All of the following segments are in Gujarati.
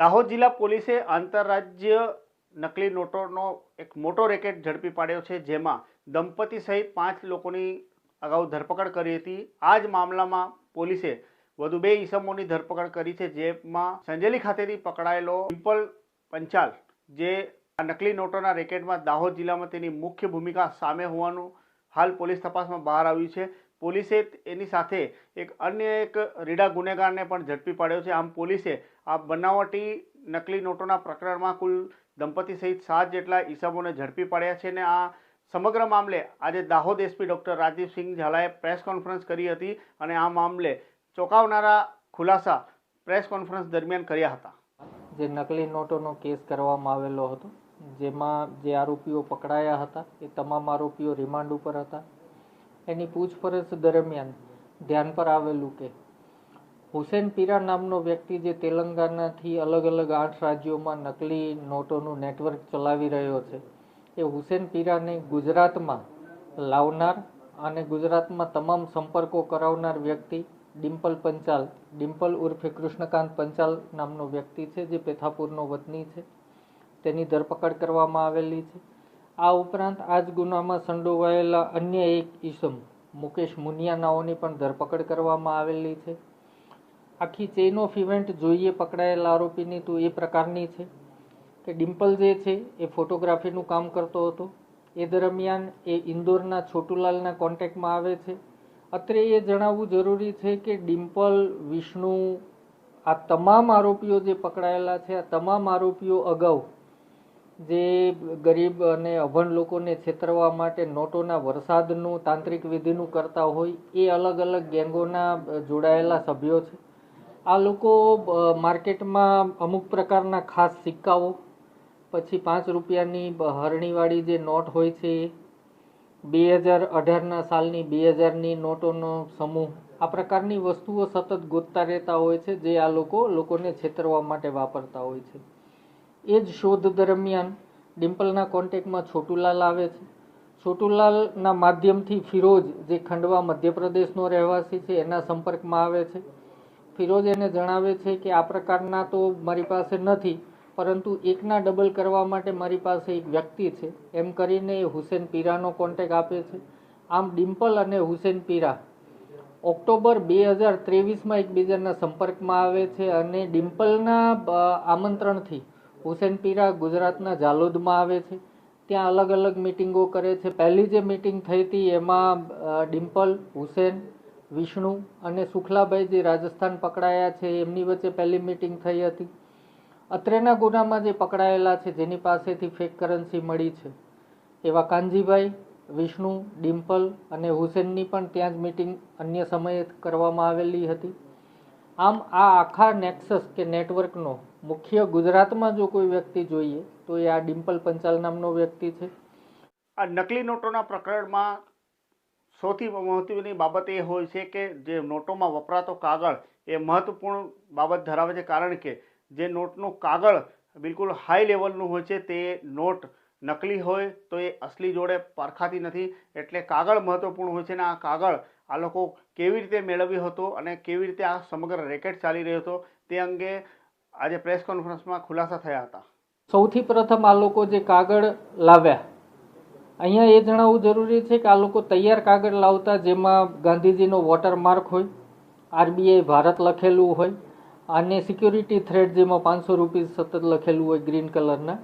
દાહોદ જિલ્લા પોલીસે આંતરરાજ્ય નકલી નોટોનો એક મોટો રેકેટ ઝડપી પાડ્યો છે, જેમાં દંપતી સહિત પાંચ લોકોની અગાઉ ધરપકડ કરી હતી. આ જ મામલામાં પોલીસે વધુ બે ઈસમોની ધરપકડ કરી છે, જેમાં સંજેલી ખાતેથી પકડાયેલો પિમ્પલ પંચાલ, જે આ નકલી નોટોના રેકેટમાં દાહોદ જિલ્લામાં તેની મુખ્ય ભૂમિકા સામે હોવાનું હાલ પોલીસ તપાસમાં બહાર આવ્યું છે. પોલીસે એની સાથે એક અન્ય એક રીડા ગુનેગારને પણ ઝડપી પાડ્યો છે. આમ પોલીસે આ બનાવટી નકલી નોટોના પ્રકરણમાં કુલ દંપતી સહિત સાત જેટલા ઈસમોને ઝડપી પાડ્યા છે અને આ સમગ્ર મામલે આજે દાહોદ એસપી ડૉક્ટર રાજીવસિંહ ઝાલાએ પ્રેસ કોન્ફરન્સ કરી હતી અને આ મામલે ચોંકાવનારા ખુલાસા પ્રેસ કોન્ફરન્સ દરમિયાન કર્યા હતા. જે નકલી નોટોનો કેસ કરવામાં આવેલો હતો, જેમાં જે આરોપીઓ પકડાયા હતા, એ તમામ આરોપીઓ રિમાન્ડ ઉપર હતા. એની પૂછપરછ દરમિયાન ધ્યાન પર આવેલું કે હુસેન પીરા નામનો વ્યક્તિ જે તેલંગાનાથી અલગ અલગ આઠ રાજ્યોમાં નકલી નોટોનું નેટવર્ક ચલાવી રહ્યો છે, એ હુસેન પીરાને ગુજરાતમાં લાવનાર અને ગુજરાતમાં તમામ સંપર્કો કરાવનાર વ્યક્તિ ડિમ્પલ પંચાલ, ડિમ્પલ ઉર્ફે કૃષ્ણકાંત પંચાલ નામનો વ્યક્તિ છે, જે પેથાપુરનો વતની છે. તેની ધરપકડ કરવામાં આવેલી છે. આ ઉપરાંત આ જ ગુનામાં સંડોવાયેલા અન્ય એક ઈસમ, મુકેશ મુનિયા નાઓની પણ ધરપકડ કરવામાં આવેલી છે. આખી ચેઇન ઓફ ઇવેન્ટ જોઈએ પકડાયેલા આરોપીની તો એ પ્રકારની છે કે ડિમ્પલ જે છે એ ફોટોગ્રાફીનું કામ કરતો હતો. એ દરમિયાન એ ઇન્દોરના છોટુલાલના કોન્ટેક્ટમાં આવે છે. અત્રે એ જણાવવું જરૂરી છે કે ડિમ્પલ, વિષ્ણુ, આ તમામ આરોપીઓ જે પકડાયેલા છે, આ તમામ આરોપીઓ અગાઉ જે ગરીબ અને અભણ લોકોને છેતરવા માટે નોટોના વરસાદનું, તાંત્રિક વિધિનું કરતા હોય, એ અલગ અલગ ગેંગોના જોડાયેલા સભ્યો છે. આ લોકો માર્કેટમાં અમુક પ્રકારના ખાસ સિક્કાઓ, પછી પાંચ રૂપિયાની હરણીવાળી જે નોટ હોય છે, બે હજાર અઢારના સાલની બે હજારની નોટોનો સમૂહ, આ પ્રકારની વસ્તુઓ સતત ગોતતા રહેતા હોય છે, જે આ લોકો લોકોને છેતરવા માટે વાપરતા હોય છે. એ જ શોધ દરમિયાન ડિમ્પલના કોન્ટેક્ટમાં છોટુલાલ આવે છે. છોટુલાલના માધ્યમથી ફિરોજ, જે ખંડવા મધ્યપ્રદેશનો રહેવાસી છે, એના સંપર્કમાં આવે છે. ફિરોજ એને જણાવે છે કે આ પ્રકારના તો મારી પાસે નથી, પરંતુ એકના ડબલ કરવા માટે મારી પાસે એક વ્યક્તિ છે. એમ કરીને એ હુસેન પીરાનો કોન્ટેક આપે છે. આમ ડિમ્પલ અને હુસેન પીરા ઓક્ટોબર બે હજાર ત્રેવીસમાં એકબીજાના સંપર્કમાં આવે છે અને ડિમ્પલના આમંત્રણથી હુસેન પીરા ગુજરાતના જાલોદમાં આવે છે. ત્યાં અલગ અલગ મિટિંગો કરે છે. પહેલી જે મિટિંગ થઈ હતી એમાં ડિમ્પલ હુસેન વિષ્ણુ અને સુખલાભાઈ જે રાજસ્થાન પકડાયા છે, એમની વચ્ચે પહેલી મિટિંગ થઈ હતી. અત્રેના ગુનામાં જે પકડાયેલા છે, જેની પાસેથી ફેક કરન્સી મળી છે. એવા કાનજીભાઈ, વિષ્ણુ, ડિમ્પલ અને હુસેનની પણ ત્યાં જ મિટિંગ અન્ય સમયે કરવામાં આવેલી હતી. આમ આ આખા નેક્સસ કે નેટવર્કનો મુખ્ય ગુજરાતમાં જો કોઈ વ્યક્તિ જોઈએ, તો એ આ ડિમ્પલ પંચાલ નામનો વ્યક્તિ છે. આ નકલી નોટોના પ્રકરણમાં સૌથી મહત્વની બાબત એ હોય છે કે જે નોટોમાં વપરાતો કાગળ એ મહત્વપૂર્ણ બાબત ધરાવે છે. કારણ કે જે નોટનું કાગળ બિલકુલ હાઈ લેવલનું હોય છે, તે નોટ નકલી હોય તો એ અસલી જોડે પરખાતી નથી. એટલે કાગળ મહત્વપૂર્ણ હોય છે અને આ કાગળ આ લોકો કેવી રીતે મેળવ્યો હતો અને કેવી રીતે આ સમગ્ર રેકેટ ચાલી રહ્યો હતો, તે અંગે આજે પ્રેસ કોન્ફરન્સમાં ખુલાસા થયા હતા. સૌથી પ્રથમ આ લોકો જે કાગળ લાવ્યા, અહીંયા એ જણાવવું જરૂરી છે કે આ લોકો તૈયાર કાગળ લાવતા જેમાં ગાંધીજીનો વોટરમાર્ક હોય, આરબીઆઈ ભારત લખેલું હોય, અને સિક્યુરિટી થ્રેડ જેમાં પાંચસો રૂપીસ સતત લખેલું હોય ગ્રીન કલરના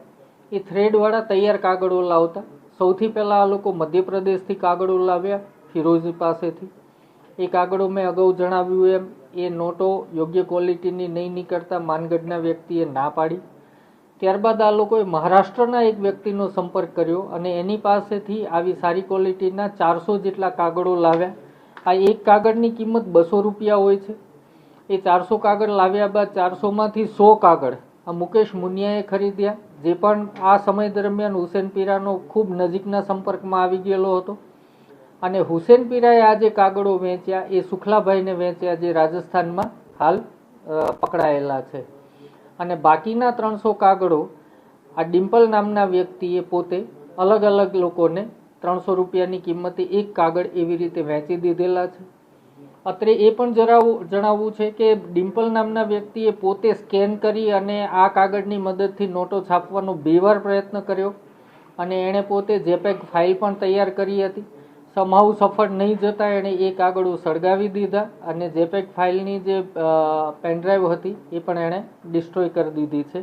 એ થ્રેડવાળા તૈયાર કાગળો લાવતા. સૌથી પહેલાં આ લોકો મધ્યપ્રદેશથી કાગળો લાવ્યા, ફિરોઝી પાસેથી. એ કાગળો મેં અગાઉ જણાવ્યું એમ એ નોટો યોગ્ય ક્વોલિટીની નહીં નીકળતા માનગઢના વ્યક્તિએ ના પાડી. ત્યારબાદ આ લોકોએ મહારાષ્ટ્રના એક વ્યક્તિનો સંપર્ક કર્યો અને એની પાસેથી આવી સારી ક્વોલિટીના ચારસો જેટલા કાગળો લાવ્યા. આ એક કાગળની કિંમત બસો રૂપિયા હોય છે. એ ચારસો કાગળ લાવ્યા બાદ ચારસોમાંથી સો કાગળ આ મુકેશ મુનિયાએ ખરીદ્યા, જે પણ આ સમય દરમિયાન હુસેન પીરાનો ખૂબ નજીકના સંપર્કમાં આવી ગયેલો હતો. અને હુસેન પીરાએ આ જે કાગળો વેચ્યા, એ સુખલાભાઈને વેચ્યા જે રાજસ્થાનમાં હાલ પકડાયેલા છે. અને બાકીના ત્રણસો કાગળો આ ડિમ્પલ નામના વ્યક્તિએ પોતે અલગ અલગ લોકોને ત્રણસો રૂપિયાની કિંમતે એક કાગળ એવી રીતે વેચી દીધેલા છે. અત્રે એ પણ જણાવવું જણાવવું છે કે ડિમ્પલ નામના વ્યક્તિએ પોતે સ્કેન કરી અને આ કાગળની મદદથી નોટો છાપવાનો બે વાર પ્રયત્ન કર્યો અને એણે પોતે જેપેક ફાઇલ પણ તૈયાર કરી હતી. સમાવ સફળ નહીં જતાં એણે એ કાગળો સળગાવી દીધા અને જેપેક ફાઇલની જે પેનડ્રાઈવ હતી એ પણ એણે ડિસ્ટ્રોય કરી દીધી છે.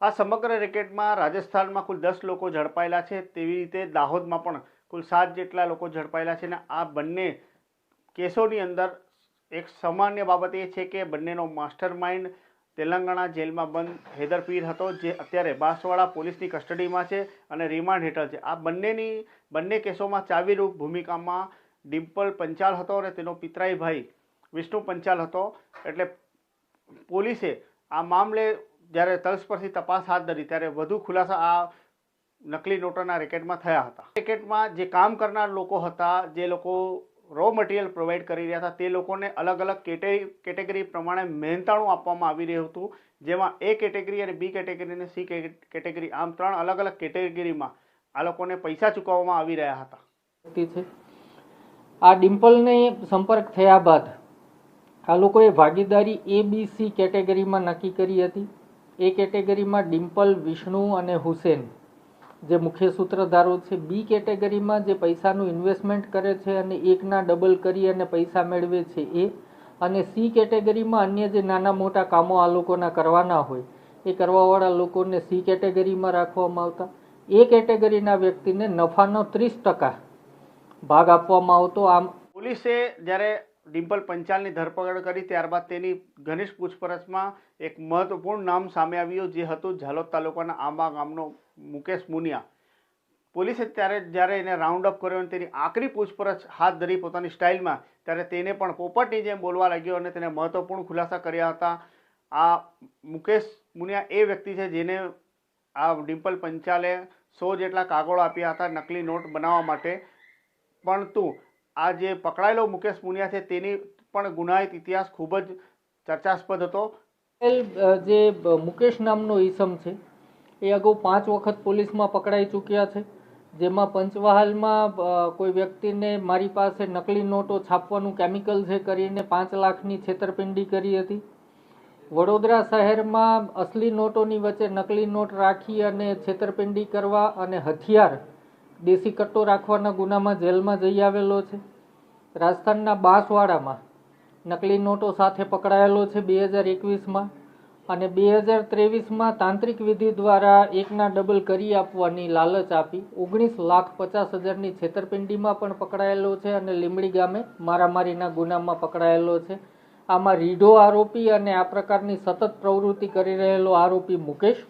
આ સમગ્ર રેકેટમાં રાજસ્થાનમાં કુલ દસ લોકો ઝડપાયેલા છે. તેવી રીતે દાહોદમાં પણ કુલ સાત જેટલા લોકો ઝડપાયેલા છે અને આ બંને કેસોની અંદર એક સામાન્ય બાબત એ છે કે બંનેનો માસ્ટર માઇન્ડ તેલંગાણા જેલમાં બંધ હેદરપીર હતો, જે અત્યારે બાંસવાડા પોલીસની કસ્ટડીમાં છે અને રિમાન્ડ હેઠળ છે. આ બંનેની, બંને કેસોમાં ચાવીરૂપ ભૂમિકામાં ડિમ્પલ પંચાલ હતો અને તેનો પિતરાઈ ભાઈ વિષ્ણુ પંચાલ હતો. એટલે પોલીસે આ મામલે જ્યારે તલસ્પર્શી તપાસ હાથ ધરી, ત્યારે વધુ ખુલાસા આ નકલી નોટોના રેકેટમાં થયા હતા. રેકેટમાં જે કામ કરનાર લોકો હતા, જે લોકો રો મટીરિયલ પ્રોવાઈડ કરી રહ્યા હતા. તે લોકોને અલગ અલગ કેટેગરી પ્રમાણે મહેનતાણું આપવામાં આવી રહ્યું હતું. જેમાં એ કેટેગરી અને બી કેટેગરી અને સી કેટેગરી આમ ત્રણ અલગ અલગ કેટેગરીમાં આ લોકોને પૈસા ચૂકવવામાં આવી રહ્યા હતા. આ ડિમ્પલને સંપર્ક થયા બાદ આ લોકોએ ભાગીદારી એ બી સી કેટેગરીમાં નક્કી કરી હતી. એ કેટેગરીમાં ડિમ્પલ, વિષ્ણુ અને હુસેન જે મુખ્ય સૂત્રધારો છે બી કેટેગરીમાં જે પૈસાનું ઇન્વેસ્ટમેન્ટ કરે છે અને એકના ડબલ કરી અને પૈસા મેળવે છે એ. અને સી કેટેગરીમાં અન્ય જે નાના મોટા કામો આ લોકોના કરવાના હોય, એ કરવાવાળા લોકોને સી કેટેગરીમાં રાખવામાં આવતા. એ કેટેગરીના વ્યક્તિને નફાનો ત્રીસ ટકા ભાગ આપવામાં આવતો. આમ પોલીસે જ્યારે ડિમ્પલ પંચાલની ધરપકડ કરી, ત્યારબાદ તેની ઘનિષ્ઠ પૂછપરછમાં એક મહત્વપૂર્ણ નામ સામે આવ્યું, જે હતું ઝાલોદ તાલુકાના આંબા ગામનો મુકેશ મુનિયા. પોલીસે ત્યારે જ્યારે એને રાઉન્ડ અપ કર્યો અને તેની આકરી પૂછપરછ હાથ ધરી પોતાની સ્ટાઇલમાં, ત્યારે તેને પણ પોપટની જેમ બોલવા લાગ્યો અને તેને મહત્વપૂર્ણ ખુલાસા કર્યા હતા. આ મુકેશ મુનિયા એ વ્યક્તિ છે જેને આ ડિમ્પલ પંચાલે સો જેટલા કાગળો આપ્યા હતા નકલી નોટ બનાવવા માટે. પરંતુ આ જે પકડાયેલો મુકેશ મુનિયા છે તેની પણ ગુનાહિત ઇતિહાસ ખૂબ જ ચર્ચાસ્પદ હતો. જે મુકેશ નામનો ઈસમ છે એ અગાઉ પાંચ વખત પોલીસમાં પકડાઈ ચૂક્યા છે. જેમાં પંચમહાલમાં કોઈ વ્યક્તિને મારી પાસે નકલી નોટો છાપવાનું કેમિકલ છે કરીને પાંચ લાખની છેતરપિંડી કરી હતી. વડોદરા શહેરમાં અસલી નોટોની વચ્ચે નકલી નોટ રાખી અને છેતરપિંડી કરવા અને હથિયાર દેશી કટ્ટો રાખવાના ગુનામાં જેલમાં જઈ આવેલો છે. રાજસ્થાનના બાંસવાડામાં નકલી નોટો સાથે પકડાયેલો છે બે હજાર એકવીસમાં. અને બે હજાર ત્રેવીસમાં તાંત્રિક વિધિ દ્વારા એકના ડબલ કરી આપવાની લાલચ આપી. ઓગણીસ લાખ પચાસ હજારની છેતરપિંડીમાં પણ પકડાયેલો છે અને લીંબડી ગામે મારામારીના ગુનામાં પકડાયેલો છે. આમાં રીઢો આરોપી અને આ પ્રકારની સતત પ્રવૃત્તિ કરી રહેલો આરોપી મુકેશ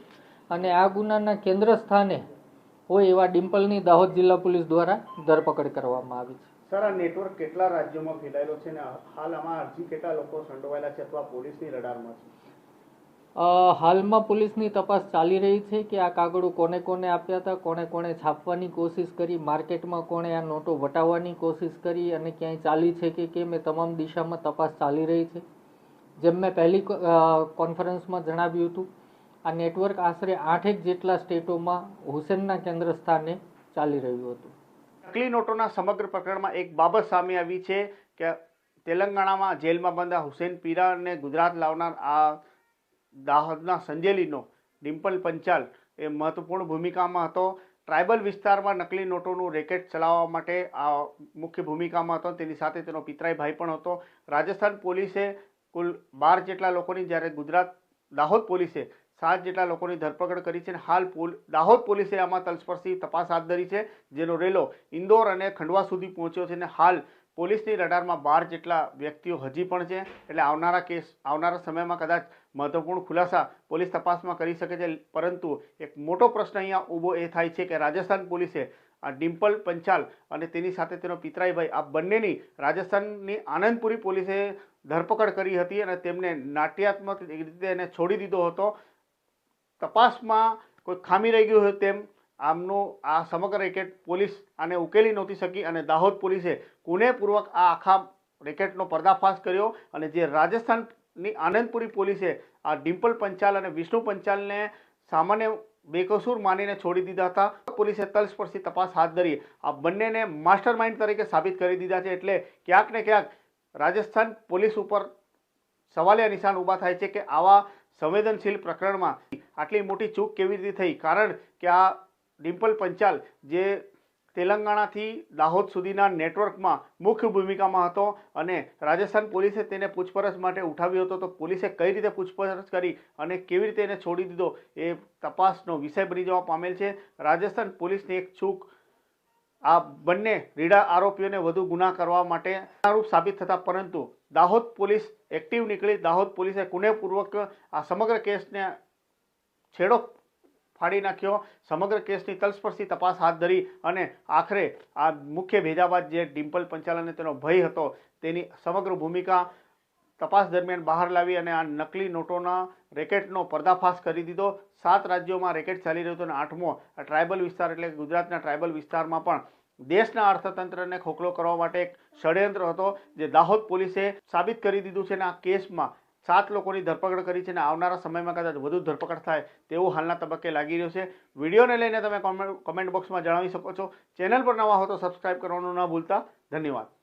અને આ ગુનાના કેન્દ્ર સ્થાને હોય એવા ડિમ્પલની દાહોદ જિલ્લા પોલીસ દ્વારા ધરપકડ કરવામાં આવી છે. સર, આ નેટવર્ક કેટલા રાજ્યોમાં ફેલાયેલો છે અને હાલ આમાં અરજી કેટલા લોકો સંડોવાયેલા છે અથવા પોલીસની રડારમાં છે? હાલમાં પોલીસની તપાસ ચાલી રહી છે કે આ કાગળો કોને કોને આપ્યા હતા કોણે કોણે છાપવાની કોશિશ કરી, માર્કેટમાં કોણે આ નોટો વટાવવાની કોશિશ કરી અને ક્યાંય ચાલી છે કે કેમ, એ તમામ દિશામાં તપાસ ચાલી રહી છે. જેમ મેં પહેલી કોન્ફરન્સમાં જણાવ્યું હતું, આ નેટવર્ક આશરે આઠેક જેટલા સ્ટેટોમાં હુસેનના કેન્દ્ર સ્થાને ચાલી રહ્યું હતું. નકલી નોટોના સમગ્ર પ્રકરણમાં એક બાબત સામે આવી છે કે તેલંગાણામાં જેલમાં બંધ હુસેન હુસેન પીરાને ગુજરાત લાવનાર આ દાહોદના સંજેલીનો ડિમ્પલ પંચાલ એ મહત્વપૂર્ણ ભૂમિકામાં હતો. ટ્રાઇબલ વિસ્તારમાં નકલી નોટોનું રેકેટ ચલાવવા માટે આ મુખ્ય ભૂમિકામાં હતો. તેની સાથે તેનો પિતરાઈ ભાઈ પણ હતો. રાજસ્થાન પોલીસે કુલ બાર જેટલા લોકોની, જ્યારે ગુજરાત દાહોદ પોલીસે સાત જેટલા લોકોની ધરપકડ કરી છે અને હાલ પોલ, દાહોદ પોલીસે આમાં તલસ્પર્શી તપાસ હાથ ધરી છે, જેનો રેલો ઇન્દોર અને ખંડવા સુધી પહોંચ્યો છે અને હાલ પોલીસની રડારમાં બાર જેટલા વ્યક્તિઓ હજી પણ છે. એટલે આવનારા કેસ, આવનારા સમયમાં કદાચ મહત્વપૂર્ણ ખુલાસા પોલીસ તપાસમાં કરી શકે છે. પરંતુ એક મોટો પ્રશ્ન અહીંયા ઊભો એ થાય છે કે રાજસ્થાન પોલીસે આ ડિમ્પલ પંચાલ અને તેની સાથે તેનો પિતરાઈભાઈ, આ બંનેની રાજસ્થાનની આનંદપુરી પોલીસે ધરપકડ કરી હતી અને તેમને નાટ્યાત્મક રીતે એને છોડી દીધો હતો. તપાસમાં કોઈ ખામી રહી ગયું હોય તેમ આમનું આ સમગ્ર રેકેટ પોલીસ આને ઉકેલી નહોતી શકી અને દાહોદ પોલીસે કુનેપૂર્વક આ આખા રેકેટનો પર્દાફાશ કર્યો અને જે રાજસ્થાનની આનંદપુરી પોલીસે આ ડિમ્પલ પંચાલ અને વિષ્ણુ પંચાલને સામાન્ય બેકસૂર માનીને છોડી દીધા હતા. પોલીસે તલસ્પર્શી તપાસ હાથ ધરી આ બંનેને માસ્ટર માઇન્ડ તરીકે સાબિત કરી દીધા છે એટલે ક્યાંક ને ક્યાંક રાજસ્થાન પોલીસ ઉપર સવાલિયા નિશાન ઊભા થાય છે કે આવા સંવેદનશીલ પ્રકરણમાં આટલી મોટી ચૂક કેવી રીતે થઈ? કારણ કે આ ડિમ્પલ પંચાલ જે તેલંગાણાથી દાહોદ સુધીના નેટવર્કમાં મુખ્ય ભૂમિકામાં હતો અને રાજસ્થાન પોલીસે તેને પૂછપરછ માટે ઉઠાવ્યો હતો. તો પોલીસે કઈ રીતે પૂછપરછ કરી અને કેવી રીતે એને છોડી દીધો એ તપાસનો વિષય બની જવા પામેલ છે. રાજસ્થાન પોલીસની એક ચૂક આ બંને રીડા આરોપીઓને વધુ ગુના કરવા માટે આરોપ સાબિત થતા પરંતુ દાહોદ પોલીસ એક્ટિવ નીકળી. દાહોદ પોલીસે કુનેપૂર્વક આ સમગ્ર કેસને છેડો ફાડી નાખ્યો. સમગ્ર કેસની તલસ્પર્શી તપાસ હાથ ધરી અને આખરે આ મુખ્ય ભેજાબાદ જે ડિમ્પલ પંચાલ અને તેનો ભય હતો, તેની સમગ્ર ભૂમિકા તપાસ દરમિયાન બહાર લાવી અને આ નકલી નોટોના રેકેટનો પર્દાફાશ કરી દીધો. સાત રાજ્યોમાં રેકેટ ચાલી રહ્યો હતું અને આઠમો આ ટ્રાઇબલ વિસ્તાર એટલે ગુજરાતના ટ્રાઇબલ વિસ્તારમાં પણ દેશના અર્થતંત્રને ખોખલો કરવા માટે એક ષડયંત્ર હતો, જે દાહોદ પોલીસે સાબિત કરી દીધું છે અને આ કેસમાં સાત લોકોની ધરપકડ કરી છે અને આવનારા સમયમાં કદાચ વધુ ધરપકડ થાય તેવું હાલના તબક્કે લાગી રહ્યું છે. વિડીયોને લઈને તમે કોમેન્ટ બોક્સમાં જણાવી શકો છો. ચેનલ પર નવા હો તો સબસ્ક્રાઈબ કરવાનું ન ભૂલતા. ધન્યવાદ.